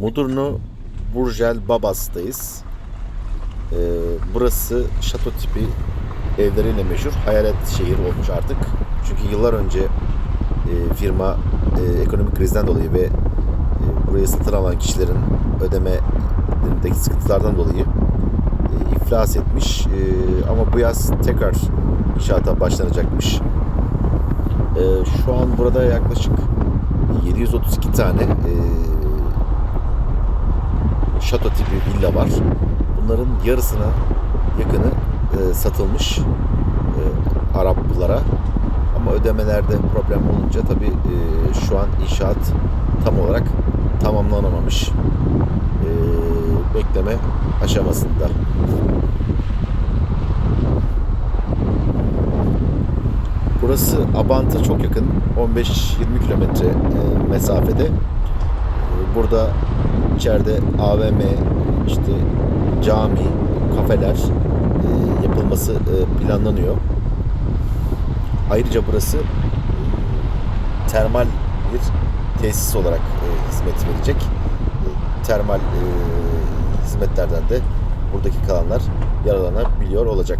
Mudurnu Burjel Babas'tayız. Ee, burası şato tipi evleriyle meşhur. Hayalet şehir olmuş artık. Çünkü yıllar önce e, firma e, ekonomik krizden dolayı ve e, burayı satın alan kişilerin ödemelerindeki sıkıntılardan dolayı e, iflas etmiş. E, ama bu yaz tekrar inşaata başlanacakmış. E, şu an burada yaklaşık 732 tane e, şato tipi villa var. Bunların yarısına yakını e, satılmış e, Araplara. Ama ödemelerde problem olunca tabi şu an inşaat tam olarak tamamlanamamış. E, bekleme aşamasında. Burası Abant'a çok yakın. 15-20 kilometre e, mesafede. E, Burada içeride AVM, işte cami, kafeler e, yapılması e, planlanıyor. Ayrıca burası e, termal bir tesis olarak hizmet verecek. Termal hizmetlerden de buradaki kalanlar yararlanabiliyor olacak.